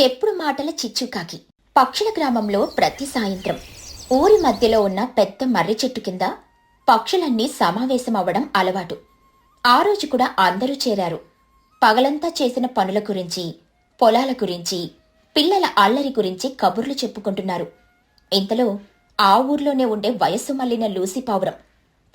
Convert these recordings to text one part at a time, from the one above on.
చెప్పుడు మాటల చిచ్చుకాకి. పక్షుల గ్రామంలో ప్రతి సాయంత్రం ఊరి మధ్యలో ఉన్న పెద్ద మర్రి చెట్టు కింద పక్షులన్నీ సమావేశమవ్వడం అలవాటు. ఆ రోజు కూడా అందరూ చేరారు. పగలంతా చేసిన పనుల గురించి పొలాల గురించి పిల్లల అల్లరి గురించి కబుర్లు చెప్పుకుంటున్నారు. ఇంతలో ఆ ఊర్లోనే ఉండే వయస్సు మళ్ళిన లూసిపావురం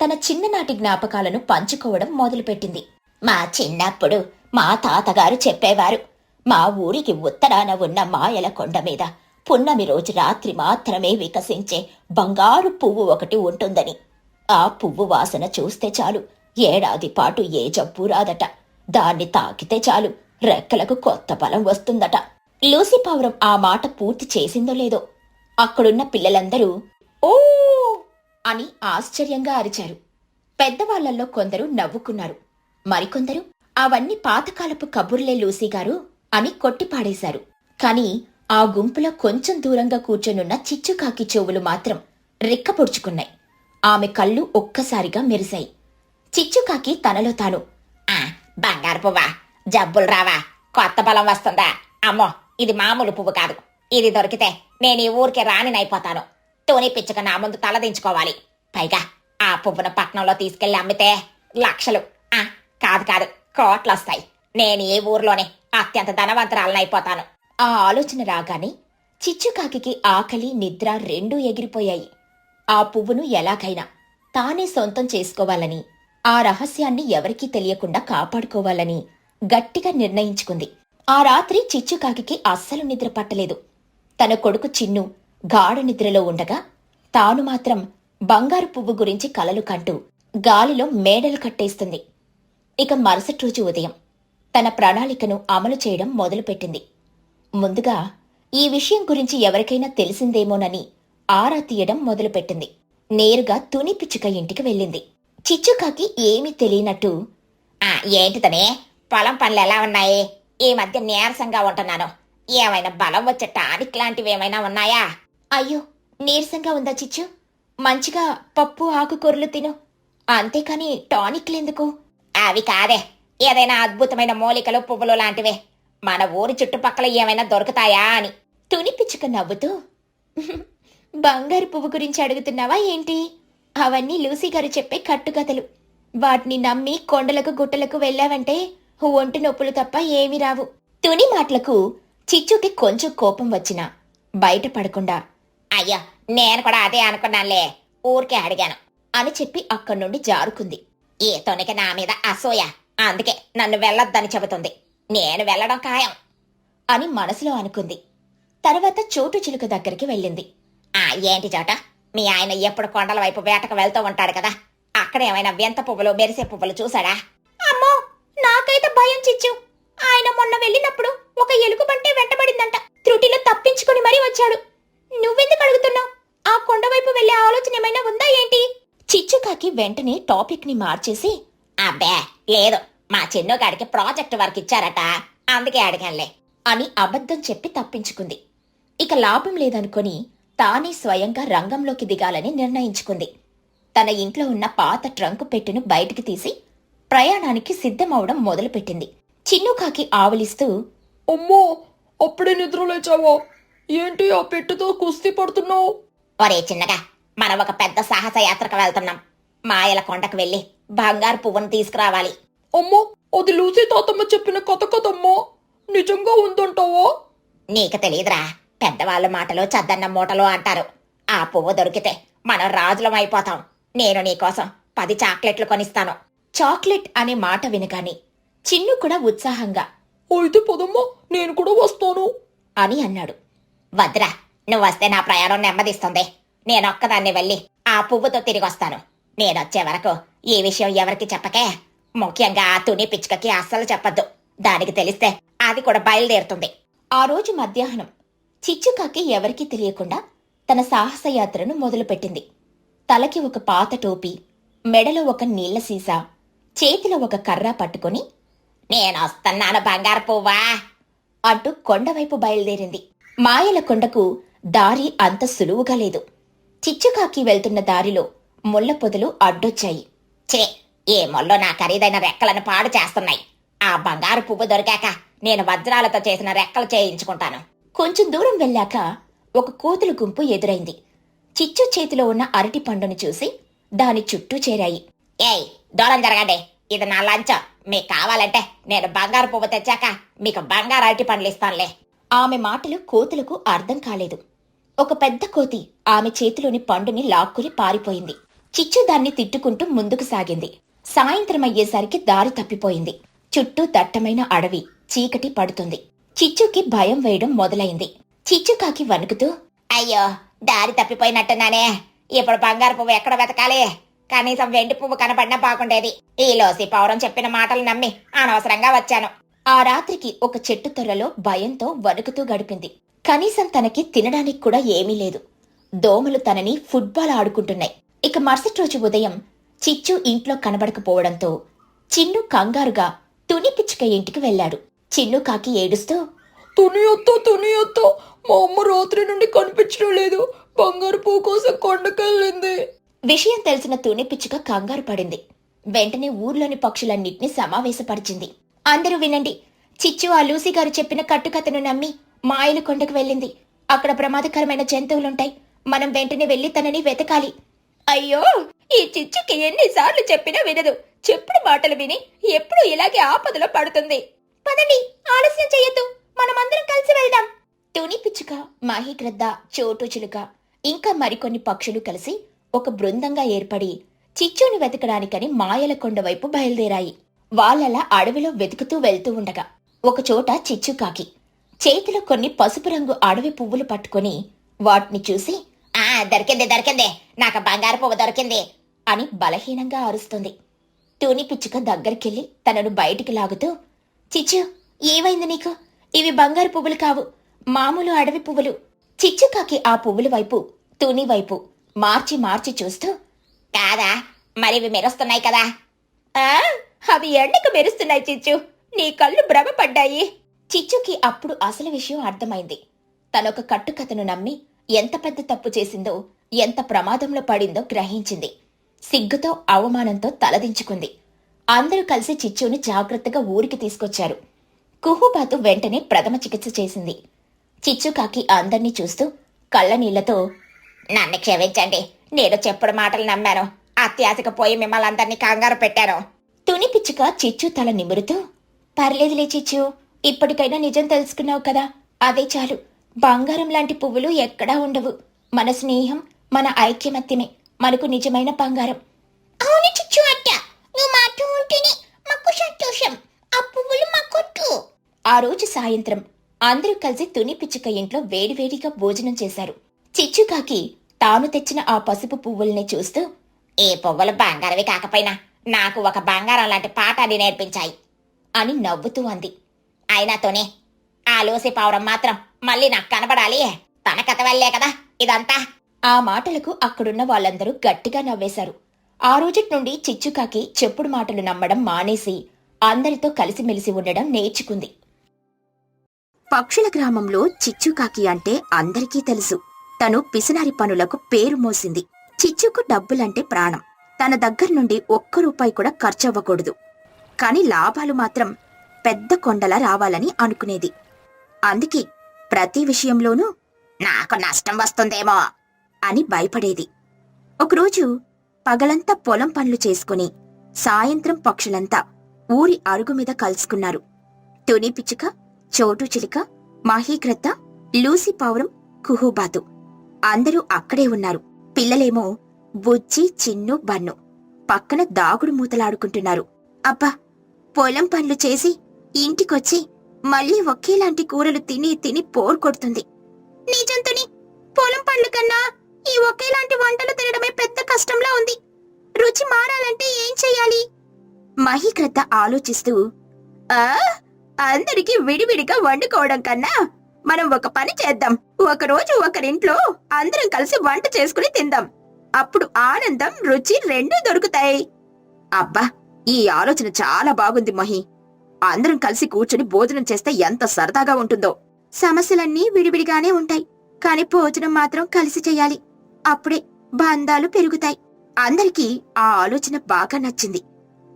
తన చిన్ననాటి జ్ఞాపకాలను పంచుకోవడం మొదలుపెట్టింది. మా చిన్నప్పుడు మా తాతగారు చెప్పేవారు మా ఊరికి ఉత్తరాన ఉన్న మాయల కొండ మీద పున్నమి రోజు రాత్రి మాత్రమే వికసించే బంగారు పువ్వు ఒకటి ఉంటుందని. ఆ పువ్వు వాసన చూస్తే చాలు. ఏడాది పాటు ఏ జబ్బు రాదట. దాన్ని తాకితే చాలు. రెక్కలకు కొత్త బలం వస్తుందట. లూసి పావురం ఆ మాట పూర్తి చేసిందో లేదో. అక్కడున్న పిల్లలందరూ ఓ! అని ఆశ్చర్యంగా అరిచారు. పెద్దవాళ్ళల్లో కొందరు నవ్వుకున్నారు. మరికొందరు అవన్నీ పాతకాలపు కబుర్లే లూసీ గారు. అని కొట్టిపాడేశారు. కాని ఆ గుంపులో కొంచెం దూరంగా కూర్చొనున్న చిచ్చుకాకి చెవులు మాత్రం రిక్కపొడుచుకున్నాయి. ఆమె కళ్ళు ఒక్కసారిగా మెరిశాయి. చిచ్చుకాకి తనలో తాను ఆ బంగారు పువ్వా జబ్బులు రావా కొత్త బలం వస్తుందా? అమ్మో ఇది మామూలు పువ్వు కాదు. ఇది దొరికితే నేను ఈ ఊరికి రానినైపోతాను తోని పిచ్చుక నా ముందు తలదించుకోవాలి పైగా ఆ పువ్వును పట్నంలో తీసుకెళ్ళి అమ్మితే లక్షలు. ఆ కాదు కాదు కోట్లు వస్తాయి నేను ఏ ఊర్లోనే అత్యంత ధనవంతురాలనైపోతాను ఆ ఆలోచన రాగానే చిచ్చుకాకి ఆకలి నిద్ర రెండూ ఎగిరిపోయాయి. ఆ పువ్వును ఎలాగైనా తానే సొంతం చేసుకోవాలని ఆ రహస్యాన్ని ఎవరికీ తెలియకుండా కాపాడుకోవాలని గట్టిగా నిర్ణయించుకుంది. ఆ రాత్రి చిచ్చుకాకి అస్సలు నిద్ర పట్టలేదు. తన కొడుకు చిన్ను గాఢ నిద్రలో ఉండగా తాను మాత్రం బంగారు పువ్వు గురించి కలలు కంటూ గాలిలో మేడలు కట్టేస్తుంది. ఇక మరుసటి రోజు ఉదయం తన ప్రణాళికను అమలు చేయడం మొదలుపెట్టింది. ముందుగా ఈ విషయం గురించి ఎవరికైనా తెలిసిందేమోనని ఆరా తీయడం మొదలుపెట్టింది. నేరుగా తుని పిచ్చుక ఇంటికి వెళ్ళింది. చిచ్చుకాకి ఏమీ తెలియనట్టు ఆ ఏంటితనే పొలం పనులు ఎలా ఉన్నాయి? ఈ మధ్య నీరసంగా ఉంటున్నాను. ఏమైనా బలం వచ్చే టానిక్ లాంటివి ఏమైనా ఉన్నాయా? అయ్యో నీరసంగా ఉందా చిచ్చు? మంచిగా పప్పు ఆకుకూరలు తిను. అంతేకాని టానిక్లెందుకు అవి కాదే. ఏదైనా అద్భుతమైన మూలికలు పువ్వులు లాంటివే. మన ఊరి చుట్టుపక్కల ఏమైనా దొరుకుతాయా అని తుని పిచ్చుక నవ్వుతూ బంగారు పువ్వు గురించి అడుగుతున్నావా ఏంటి? అవన్నీ లూసీ గారు చెప్పే కట్టుకథలు. వాటిని నమ్మి కొండలకు గుట్టలకు వెళ్ళావంటే ఒంటి నొప్పులు తప్ప ఏమీ రావు. తుని మాటలకు చిచ్చుకి కొంచెం కోపం వచ్చినా బయట పడకుండా అయ్యా నేను కూడా అదే అనుకున్నానులే ఊరికే అడిగాను అని చెప్పి అక్కడి నుండి జారుకుంది. ఏ తొనికి నా మీద అసూయ అందుకే నన్ను వెళ్ళొద్దని చెబుతుంది. నేను వెళ్ళడం ఖాయం అని మనసులో అనుకుంది. తర్వాత చోటు చిలుక దగ్గరికి వెళ్ళింది. ఆ ఏంటి చోట మీ ఆయన ఎప్పుడు కొండల వైపు వేటకు వెళ్తూ ఉంటాడు కదా. అక్కడ ఏమైనా వింత పువ్వులు మెరిసే పువ్వులు చూసాడా అమ్మో నాకైతే భయం చిచ్చు. ఆయన మొన్న వెళ్ళినప్పుడు ఒక ఎలుగుబంటే వెంటబడిందంట. త్రుటిలో తప్పించుకుని మరీ వచ్చాడు. నువ్వెందుకు అడుగుతున్నావు? ఆ కొండ వైపు వెళ్ళే ఆలోచన ఏమైనా ఉందా ఏంటి? చిచ్చుకాకి వెంటనే టాపిక్ని మార్చేసి అబ్బే లేదు. మా చిన్నగాడికి ప్రాజెక్ట్ వర్క్ ఇచ్చారట. అందుకే అడిగానులే. అని అబద్ధం చెప్పి తప్పించుకుంది. ఇక లాభం లేదనుకొని తానే స్వయంగా రంగంలోకి దిగాలని నిర్ణయించుకుంది. తన ఇంట్లో ఉన్న పాత ట్రంకు పెట్టెను బయటికి తీసి ప్రయాణానికి సిద్ధమవడం మొదలుపెట్టింది. చిన్నుకాకి ఆవలిస్తూ అమ్మో అప్పుడే నిద్ర లేచావా? ఏంటి ఆ పెట్టుతో కుస్తీ పడుతున్నావు? ఒరే చిన్నగా మనం ఒక పెద్ద సాహస యాత్రకు వెళ్తున్నాం. మాయల కొండకు వెళ్ళి బంగారు పువ్వును తీసుకురావాలి. అమ్మో అది లూసీ తాతమ్మ చెప్పిన కథ కదమ్మా. నిజంగా ఉందంటావా? నీకు తెలియదురా. పెద్దవాళ్ళ మాటలు చద్దన్న మూటలు అంటారు. ఆ పువ్వు దొరికితే మనం రాజులం అయిపోతాం. నేను నీకోసం పది చాక్లెట్లు కొనిస్తాను. చాక్లెట్ అనే మాట వినగానే చిన్ను కూడా ఉత్సాహంగా అయితే పదమ్మా నేను కూడా వస్తాను. అని అన్నాడు. వద్రా నువ్వు వస్తే నా ప్రయాణం నెమ్మదిస్తుంది. నేనొక్కదాన్ని వెళ్ళి ఆ పువ్వుతో తిరిగి వస్తాను నేనొచ్చే వరకు ఈ విషయం ఎవరికి చెప్పకే? ముఖ్యంగా ఆ తుని పిచ్చుకకి అస్సలు చెప్పద్దు. దానికి తెలిస్తే అది కూడా బయలుదేరుతుంది. ఆ రోజు మధ్యాహ్నం చిచ్చుకాకి ఎవరికీ తెలియకుండా తన సాహసయాత్రను మొదలుపెట్టింది. తలకి ఒక పాత టోపీ మెడలో ఒక నీళ్ళ సీసా చేతిలో ఒక కర్ర పట్టుకొని నేనొస్తున్నాను బంగారు పువ్వా అంటూ కొండవైపు బయలుదేరింది. మాయల కొండకు దారి అంత సులువుగా లేదు. చిచ్చుకాకి వెళ్తున్న దారిలో ముళ్ళ పొదలు అడ్డొచ్చాయి. చే ఏ మొల్లో నా ఖరీదైన రెక్కలను పాడు చేస్తున్నాయి. ఆ బంగారు పువ్వు దొరికాక నేను వజ్రాలతో చేసిన రెక్కలు చేయించుకుంటాను. కొంచెం దూరం వెళ్ళాక ఒక కోతుల గుంపు ఎదురైంది. చిచ్చు చేతిలో ఉన్న అరటి పండును చూసి దాని చుట్టూ చేరాయి. ఏయ్ దూరం జరగండి. ఇది నా లంచం. మీకు కావాలంటే నేను బంగారు పువ్వు తెచ్చాక మీకు బంగారు అరటి పండ్లు ఇస్తానులే. ఆమె మాటలు కోతులకు అర్థం కాలేదు. ఒక పెద్ద కోతి ఆమె చేతిలోని పండుని లాక్కుని పారిపోయింది. చిచ్చు దాన్ని తిట్టుకుంటూ ముందుకు సాగింది. సాయంత్రం అయ్యేసరికి దారి తప్పిపోయింది. చుట్టూ దట్టమైన అడవి చీకటి పడుతుంది. చిచ్చుకి భయం వేయడం మొదలైంది. చిచ్చుకాకి వణుకుతూ అయ్యో దారి తప్పిపోయినట్టున్నానే. ఇప్పుడు బంగారు పువ్వు ఎక్కడ వెతకాలి? కనీసం వెండి పువ్వు కనపడినా బాగుండేది. ఈలోసి పౌరం చెప్పిన మాటలు నమ్మి అనవసరంగా వచ్చాను. ఆ రాత్రికి ఒక చెట్టు తొర్రలో భయంతో వణుకుతూ గడిపింది. కనీసం తనకి తినడానికి కూడా ఏమీ లేదు. దోమలు తనని ఫుట్బాల్ ఆడుకుంటున్నాయి. ఇక మరుసటి రోజు ఉదయం చిచ్చు ఇంట్లో కనబడకపోవడంతో చిన్ను కంగారుగా తుని పిచ్చుక ఇంటికి వెళ్ళాడు. చిన్ను కాకి ఏడుస్తూ తునియొత్తో తునియొత్తో మా అమ్మ రాత్రి నుండి కనిపించడం లేదు. బంగారు పువ్వు కోసం కొండకెళ్ళింది. విషయం తెలిసిన తుని పిచ్చుక కంగారు పడింది. వెంటనే ఊర్లోని పక్షులన్నిటినీ సమావేశపరిచింది. అందరూ వినండి చిచ్చు ఆ లూసీ గారు చెప్పిన కట్టుకథను నమ్మి మాయలు కొండకు వెళ్ళింది. అక్కడ ప్రమాదకరమైన జంతువులుంటాయి. మనం వెంటనే వెళ్ళి తనని వెతకాలి. అయ్యో ఈ చిచ్చుకి ఎన్నిసార్లు చెప్పినా వినదు. చెప్పుడు మాటలు విని ఎప్పుడు ఇలాగే ఆపదలో పడుతుంది. పదండి ఆలస్యం చెయ్యొద్దు మనమందరం కలిసి వెళ్దాం. తుని పిచ్చుక మాహిగ్రద్ద చోటు చిలుక ఇంకా మరికొన్ని పక్షులు కలిసి ఒక బృందంగా ఏర్పడి చిచ్చుని వెతకడానికని మాయల కొండ వైపు బయలుదేరాయి. వాళ్ళలా అడవిలో వెతుకుతూ వెళ్తూ ఉండగా ఒకచోట చిచ్చుకాకి చేతిలో కొన్ని పసుపు రంగు అడవి పువ్వులు పట్టుకొని వాటిని చూసి దొరికింది దొరికింది. నాకు బంగారు పువ్వు దొరికింది. అని బలహీనంగా అరుస్తుంది. టూని పిచ్చుక దగ్గరికెళ్ళి తనను బయటికి లాగుతూ చిచ్చు ఏమైంది నీకు? ఇవి బంగారు పువ్వులు కావు మామూలు అడవి పువ్వులు. చిచ్చుకాకి ఆ పువ్వుల వైపు తుని వైపు మార్చి మార్చి చూస్తూ కాదా మరి ఇవి మెరుస్తున్నాయి కదా? ఆ అవి ఎండకు మెరుస్తున్నాయి చిచ్చు. నీ కళ్ళు భ్రమపడ్డాయి. చిచ్చుకి అప్పుడు అసలు విషయం అర్థమైంది. తనొక కట్టుకథను నమ్మి ఎంత పెద్ద తప్పు చేసిందో ఎంత ప్రమాదంలో పడిందో గ్రహించింది. సిగ్గుతో అవమానంతో తలదించుకుంది. అందరూ కలిసి చిచ్చుని జాగ్రత్తగా ఊరికి తీసుకొచ్చారు. కుహుబాతు వెంటనే ప్రథమ చికిత్స చేసింది. చిచ్చుకాకి అందర్నీ చూస్తూ కళ్ళనీళ్ళతో నన్ను క్షమించండి నేను చెప్పుడు మాటలు నమ్మాను. అత్యాశకు పోయి మిమ్మల్ని అందరినీ కంగారు పెట్టాను. తుని పిచ్చుక చిచ్చు తల నిమురుతూ పర్లేదులే చిచ్చు ఇప్పటికైనా నిజం తెలుసుకున్నావు కదా అదే చాలు. బంగారం లాంటి పువ్వులు ఎక్కడా ఉండవు. మన స్నేహం మన ఐక్యమత్యమే. మనకు నిజమైన బంగారం. అవును చిచ్చు అట్ట నువ్వు మాతో ఉంటేనే మాకు సంతోషం. ఆ పువ్వులు మా కొట్టు. ఆ రోజు సాయంత్రం అందరూ కలిసి తుని పిచ్చుక ఇంట్లో వేడివేడిగా భోజనం చేశారు. చిచ్చుకాకి తాను తెచ్చిన ఆ పసుపు పువ్వుల్ని చూస్తూ ఏ పువ్వులు బంగారవి కాకపోయినా నాకు ఒక బంగారం లాంటి పాఠాన్ని నేర్పించాయి అని నవ్వుతూ అంది. అయినాతోనే ఆ లోసి పావురం మాత్రం మళ్ళీ నాకు కనపడాలి తన కథ వల్లే కదా ఇదంతా. ఆ మాటలకు అక్కడున్న వాళ్ళందరూ గట్టిగా నవ్వేశారు. ఆ రోజుటి నుండి చిచ్చుకాకి చెప్పుడు మాటలు నమ్మడం మానేసి అందరితో కలిసిమెలిసి ఉండడం నేర్చుకుంది. పక్షుల గ్రామంలో చిచ్చుకాకి అంటే అందరికీ తెలుసు. తను పిసినారి పనులకు పేరు మోసింది. చిచ్చుకు డబ్బులంటే ప్రాణం. తన దగ్గర నుండి ఒక్క రూపాయి కూడా ఖర్చవ్వకూడదు. కాని లాభాలు మాత్రం పెద్ద కొండలా రావాలని అనుకునేది. అందుకే ప్రతి విషయంలోనూ నాకు నష్టం వస్తుందేమో అని భయపడేది. ఒకరోజు పగలంతా పొలం పనులు చేసుకుని సాయంత్రం పక్షులంతా ఊరి అరుగు మీద కలుసుకున్నారు. తుని పిచ్చుక చోటు చిలుక మహీగ్రత్త లూసి పావురం కుహూబాతు అందరూ అక్కడే ఉన్నారు. పిల్లలేమో బుజ్జి చిన్ను బన్ను పక్కన దాగుడు మూతలాడుకుంటున్నారు. అబ్బా పొలం పనులు చేసి ఇంటికొచ్చి మళ్ళీ ఒకేలాంటి కూరలు తిని తిని పోర్ కొడుతుంది. నిజంతని పొలం పండ్ల కన్నా ఈ ఒకేలాంటి వంటలు తినడమే పెద్ద కష్టంలా ఉంది. రుచి మారాలంటే ఏం చెయ్యాలి? మహిగ్రద్ద ఆలోచిస్తూ ఆ అందరికీ విడివిడిగా వండుకోవడం కన్నా మనం ఒక పని చేద్దాం. ఒకరోజు ఒకరింట్లో అందరం కలిసి వంట చేసుకుని తిందాం. అప్పుడు ఆనందం రుచి రెండూ దొరుకుతాయి. అబ్బా ఈ ఆలోచన చాలా బాగుంది మహి. అందరం కలిసి కూర్చుని భోజనం చేస్తే ఎంత సరదాగా ఉంటుందో. సమస్యలన్నీ విడివిడిగానే ఉంటాయి. కాని భోజనం మాత్రం కలిసి చేయాలి. అప్పుడే బంధాలు పెరుగుతాయి. అందరికీ ఆ ఆలోచన బాగా నచ్చింది.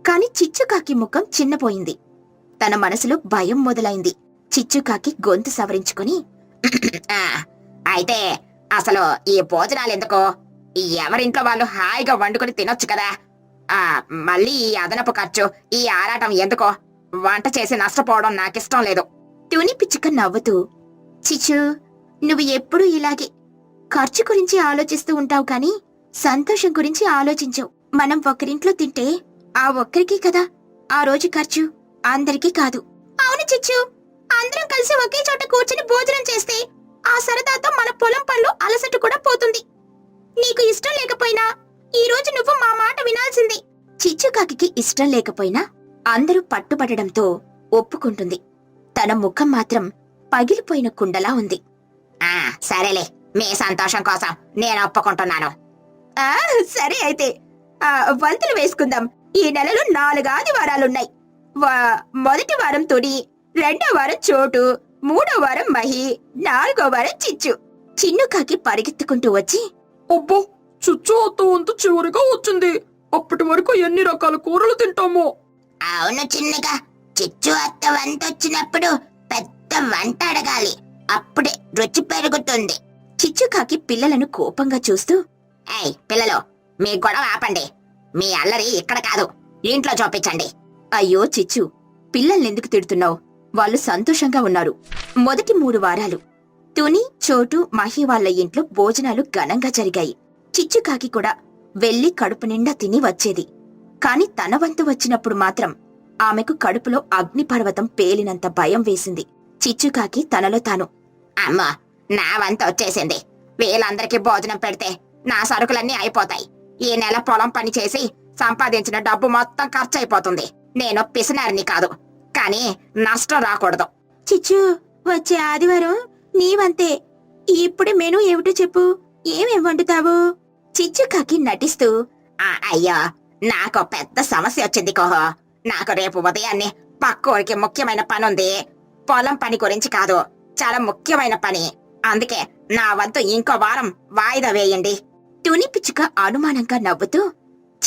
కాని చిచ్చుకాకి ముఖం చిన్నపోయింది. తన మనసులో భయం మొదలైంది. చిచ్చుకాకి గొంతు సవరించుకుని ఆ, అయితే అసలు ఈ భోజనాలు ఎందుకో? ఎవరింట్లో వాళ్ళు హాయిగా వండుకొని తినొచ్చు కదా. ఆ మళ్ళీ ఈ అదనపు ఖర్చు ఈ ఆరాటం ఎందుకో? వంట చేసి నష్టపోవడం నాకిష్టం లేదు. తుని పిచ్చుక నవ్వుతూ చిచ్చు నువ్వు ఎప్పుడూ ఇలాగే ఖర్చు గురించి ఆలోచిస్తూ ఉంటావు కానీ సంతోషం గురించి ఆలోచించవు. మనం ఒకరింట్లో తింటే ఆ ఒక్కరికి కదా ఆ రోజు ఖర్చు అందరికీ కాదు. అవును చిచ్చు అందరం కలిసి ఒకే చోట కూర్చుని భోజనం చేస్తే ఆ సరదాతో మన పొలం పళ్ళు అలసట కూడా పోతుంది. నీకు ఇష్టం లేకపోయినా ఈ రోజు నువ్వు మా మాట వినాల్సింది. చిచ్చుకాకి ఇష్టం లేకపోయినా అందరూ పట్టుబడడంతో ఒప్పుకుంటుంది. తన ముఖం మాత్రం పగిలిపోయిన కుండలా ఉంది. ఆ సరేలే మీ సంతోషం కోసం నేను ఒప్పుకుంటున్నాను. ఆ సరే అయితే ఆ వంతులు వేసుకుందాం. ఈ నెలలో నాలుగు ఆదివారాలున్నాయి వా- మొదటి వారం తుడి రెండో వారం చోటు మూడో వారం మహి నాలుగో వారం చిచ్చు. చిన్నుకాకి పరిగెత్తుకుంటూ వచ్చి అబ్బో చుచ్చు అత్త వంతు చివరిగా వచ్చింది. అప్పటి వరకు ఎన్ని రకాల కూరలు తింటామో. అవును చిన్నగా చిచ్చు అత్త వంట వచ్చినప్పుడు పెద్ద వంట అడగాలి. అప్పుడే రుచి పెరుగుతుంది. చిచ్చుకాకి పిల్లలను కోపంగా చూస్తూ ఏయ్ పిల్లలు మీ గొడవ ఆపండి. మీ అల్లరి ఇక్కడ కాదు. ఇంట్లో చూపించండి. అయ్యో చిచ్చు పిల్లల్నెందుకు తిడుతున్నావు? వాళ్ళు సంతోషంగా ఉన్నారు. మొదటి మూడు వారాలు తుని చోటు మహి వాళ్ళ ఇంట్లో భోజనాలు ఘనంగా జరిగాయి. చిచ్చుకాకి కూడా వెళ్ళి కడుపు నిండా తిని వచ్చేది. కాని తన వంతు వచ్చినప్పుడు మాత్రం ఆమెకు కడుపులో అగ్నిపర్వతం పేలినంత భయం వేసింది. చిచ్చుకాకి తనలో తాను అమ్మా నా వంత వచ్చేసింది. వీళ్ళందరికీ భోజనం పెడితే నా సరుకులన్నీ అయిపోతాయి. ఈ నెల పొలం పని చేసి సంపాదించిన డబ్బు మొత్తం ఖర్చు అయిపోతుంది నేను పిసినారిని కాదు కానీ నష్టం రాకూడదు. చిచ్చు వచ్చే ఆదివారం నీవంతే ఇప్పుడు మెను ఏమిటో చెప్పు. ఏమేం వండుతావు? చిచ్చుకాకి నటిస్తూ అయ్యా నాకు పెద్ద సమస్య వచ్చింది కోహో. నాకు రేపు ఉదయాన్నే పక్కూరికి ముఖ్యమైన పని ఉంది పొలం పని గురించి కాదు చాలా ముఖ్యమైన పని. అందుకే నా వంతు ఇంకో వారం వాయిదా వేయండి. తుని పిచ్చుక అనుమానంగా నవ్వుతూ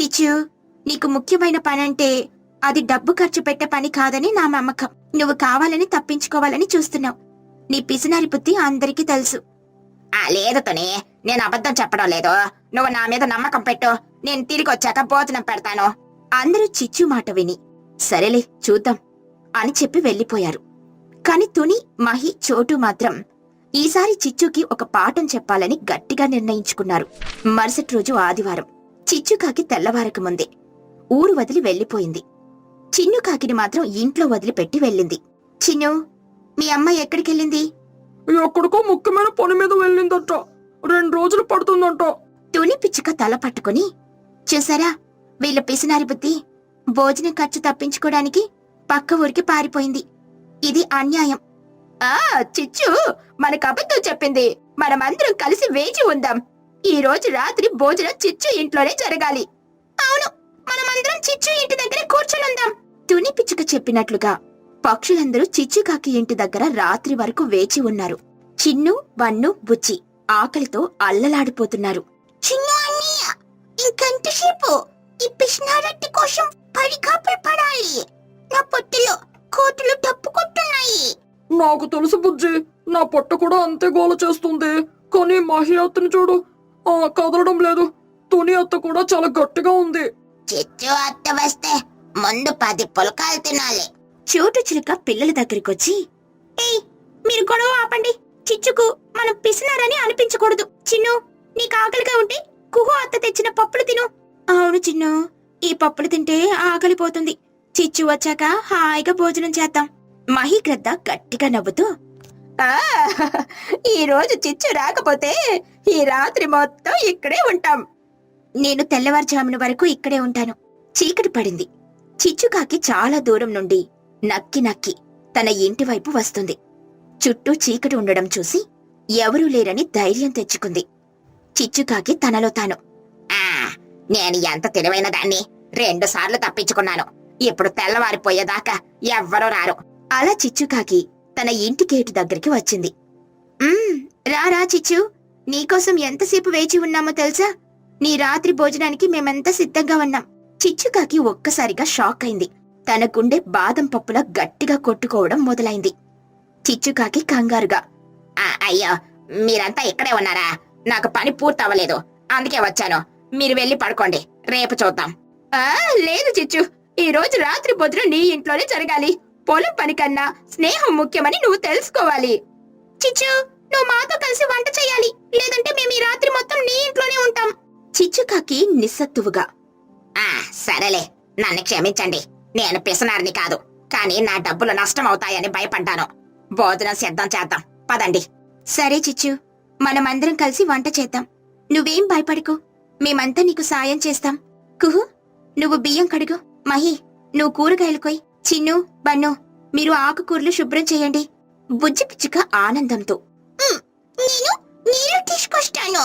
చిచ్చు నీకు ముఖ్యమైన పనంటే అది డబ్బు ఖర్చు పెట్టే పని కాదని నా నమ్మకం. నువ్వు కావాలని తప్పించుకోవాలని చూస్తున్నావు. నీ పిసినారి బుద్ధి అందరికీ తెలుసు. ఆ లేదు తుని నేను అబద్ధం చెప్పడం లేదు. నువ్వు నా మీద నమ్మకం పెట్టు. నేను తిరిగి వచ్చాక భోజనం పెడతాను. అందరూ చిచ్చు మాట విని సరేలే చూద్దాం అని చెప్పి వెళ్ళిపోయారు కాని తుని మహి చోటు మాత్రం ఈసారి చిచ్చుకి ఒక పాఠం చెప్పాలని గట్టిగా నిర్ణయించుకున్నారు. మరుసటి రోజు ఆదివారం చిచ్చుకాకి తెల్లవారక ముందే ఊరు వదిలి వెళ్ళిపోయింది చిన్నుకాకిని మాత్రం ఇంట్లో వదిలిపెట్టి వెళ్ళింది. చిన్ను మీ అమ్మ ఎక్కడికెళ్ళింది ఎక్కడికో ముఖ్యమైన పని మీద వెళ్ళిందట. రెండు రోజులు పడుతుందంట. తుని పిచ్చుక తల పట్టుకుని చూసారా? వీళ్ళ పిసినారి బుద్ధి. భోజనం ఖర్చు తప్పించుకోవడానికి పక్క ఊరికి పారిపోయింది. ఇది అన్యాయం. ఆ చిచ్చు! మనకు అబద్ధం చెప్పింది. మనమందరం కలిసి వేచి ఉందాం. ఈ రోజు రాత్రి భోజనం చిచ్చు ఇంట్లోనే జరగాలి. అవును మనమందరం చిచ్చు ఇంటి దగ్గర కూర్చొనుందాం. తుని పిచ్చుక చెప్పినట్లుగా పక్షులందరూ చిచ్చుకాకి ఇంటి దగ్గర రాత్రి వరకు వేచి ఉన్నారు. చిన్ను బన్ను బుచ్చి ఆకలితో అల్లలాడిపోతున్నారు. చిన్ను! ఇంకెంతసేపు ఈ పిష్నారట్టి కోసం పరికాపులు పడాలి నా పొట్టులో కోతులు తప్పుకుంటున్నాయి. నాకు తెలుసు బుజ్జి నా పొట్ట కూడా అంతే గోల చేస్తుంది. కానీ మహి అత్తని చూడు ఆ కదలడం లేదు. తుని అత్త కూడా చాలా గట్టిగా ఉంది. చిచ్చు అత్త వస్తే ముందు పది పులకాలు తినాలి. చోటు చిలుక పిల్లల దగ్గరికొచ్చి ఏయ్ మీరు గొడవ ఆపండి. చిచ్చుకు మనం పిసినారని అనిపించకూడదు. చిన్ను నీకు ఆకలిగా ఉంటే కుహు అత్త తెచ్చిన పప్పులు తిను. అవును చిన్ను ఈ పప్పులు తింటే ఆకలిపోతుంది. చిచ్చు వచ్చాక హాయిగా భోజనం చేద్దాం. మహిగ్రద్ద గట్టిగా నవ్వుతూ ఈ రోజు చిచ్చు రాకపోతే ఈ రాత్రి మొత్తం ఇక్కడే ఉంటాం. నేను తెల్లవారుజామున వరకు ఇక్కడే ఉంటాను. చీకటి పడింది. చిచ్చుకాకి చాలా దూరం నుండి నక్కి నక్కి తన ఇంటి వైపు వస్తుంది. చుట్టూ చీకటి ఉండడం చూసి ఎవరూ లేరని ధైర్యం తెచ్చుకుంది. చిచ్చుకాకి తనలో తాను. ఆ నేను ఎంత తెలివైన దాన్ని రెండు సార్లు తప్పించుకున్నాను. ఇప్పుడు తెల్లవారిపోయేదాకా ఎవ్వరూ రారు. అలా చిచ్చుకాకి తన ఇంటి గేటు దగ్గరికి వచ్చింది. రారా రా రా చిచ్చు నీకోసం ఎంతసేపు వేచి ఉన్నామో తెలుసా? నీ రాత్రి భోజనానికి మేమంతా సిద్ధంగా ఉన్నాం. చిచ్చుకాకి ఒక్కసారిగా షాక్ అయింది. తన గుండె బాదం పప్పులా గట్టిగా కొట్టుకోవడం మొదలైంది. చిచ్చుకాకి కంగారుగా ఆ, అయ్యో మీరంతా ఇక్కడే ఉన్నారా? నాకు పని పూర్తవ్వలేదు. అందుకే వచ్చాను. మీరు వెళ్ళి పడుకోండి. రేపు చూద్దాం. ఆ లేదు చిచ్చు. ఈ రోజు రాత్రి పొద్దున నీ ఇంట్లోనే జరగాలి. పొలం పని కన్నా స్నేహం ముఖ్యమని నువ్వు తెలుసుకోవాలి. చిచ్చు నువ్వు మాతో కలిసి వంట చేయాలి. లేదంటే మేము ఈ రాత్రి మొత్తం నీ ఇంట్లోనే ఉంటాం. చిచ్చుకాకి నిస్సత్తువుగా. ఆ సరేలే. నన్ను క్షమించండి. నేను పిసనారిని కాదు. కానీ నా డబ్బులు నష్టం అవుతాయని భయపడ్డాను. భోజనం సిద్ధం చేద్దాం. పదండి. సరే చిచ్చు. మనమందరం కలిసి వంట చేద్దాం. నువ్వేం భయపడకు. మేమంతా నీకు సాయం చేస్తాం. కుహు నువ్వు బియ్యం కడుగు. మహి నువ్వు కూరగాయలు కొయ్. చిన్ను బన్ను మీరు ఆకుకూరలు శుభ్రం చేయండి. బుజ్జి పిచ్చుక ఆనందంతో. నేను తీసుకొస్తాను.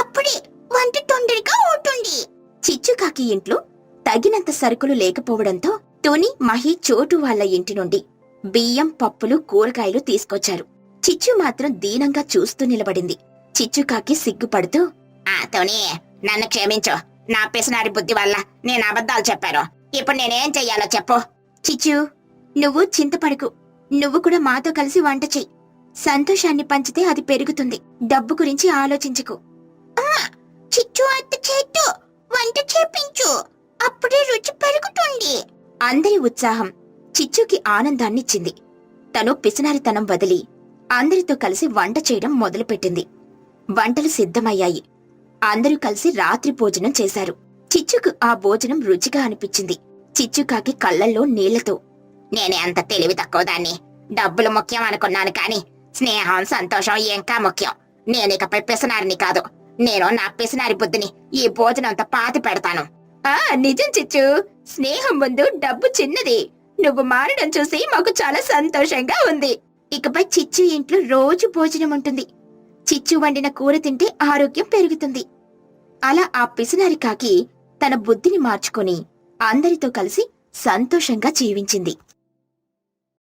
అప్పుడే వంట తొందరగా అవుతుంది. చిచ్చుకాకి ఇంట్లో తగినంత సరుకులు లేకపోవడంతో తుని మహి చోటు వాళ్ళ ఇంటి నుండి బియ్యం పప్పులు కూరగాయలు తీసుకొచ్చారు. చిచ్చు మాత్రం దీనంగా చూస్తూ నిలబడింది. చిచ్చుకాకి సిగ్గుపడుతూ ఆ నన్ను క్షమించు. నా పిసినారి బుద్ధి వల్ల నేను అబద్ధాలు చెప్పాను. ఇప్పుడు నేనేం చెయ్యాలో చెప్పు. చిచ్చు నువ్వు చింతపడకు. నువ్వు కూడా మాతో కలిసి వంట చెయ్యి. సంతోషాన్ని పంచితే అది పెరుగుతుంది. డబ్బు గురించి ఆలోచించకు. చిచ్చు అత్త చేతు వంట చేపించు. అప్పుడే రుచి పెరుగుతుంది. అందరి ఉత్సాహం చిచ్చుకి ఆనందాన్నిచ్చింది. తను పిసినారితనం వదిలి అందరితో కలిసి వంట చేయడం మొదలుపెట్టింది. వంటలు సిద్ధమయ్యాయి. అందరూ కలిసి రాత్రి భోజనం చేశారు. చిచ్చుకు ఆ భోజనం రుచిగా అనిపించింది. చిచ్చుకాకి కళ్ళల్లో నీళ్ళతో నేనే అంత తెలివి తక్కువ దాన్ని. డబ్బులు ముఖ్యం అనుకున్నాను కాని స్నేహం సంతోషం ఇంకా ముఖ్యం. నేనికపై పిసనారిని కాదు. నేను నా పిసనారి బుద్ధిని ఈ భోజనంతో పాతి పెడతాను. ఆ నిజం చిచ్చు. స్నేహం ముందు డబ్బు చిన్నది. నువ్వు మారడం చూసి మాకు చాలా సంతోషంగా ఉంది. ఇకపై చిచ్చు ఇంట్లో రోజు భోజనం ఉంటుంది. చిచ్చు వండిన కూర తింటే ఆరోగ్యం పెరుగుతుంది. అలా ఆ పిసినారి కాకి తన బుద్ధిని మార్చుకొని అందరితో కలిసి సంతోషంగా జీవించింది.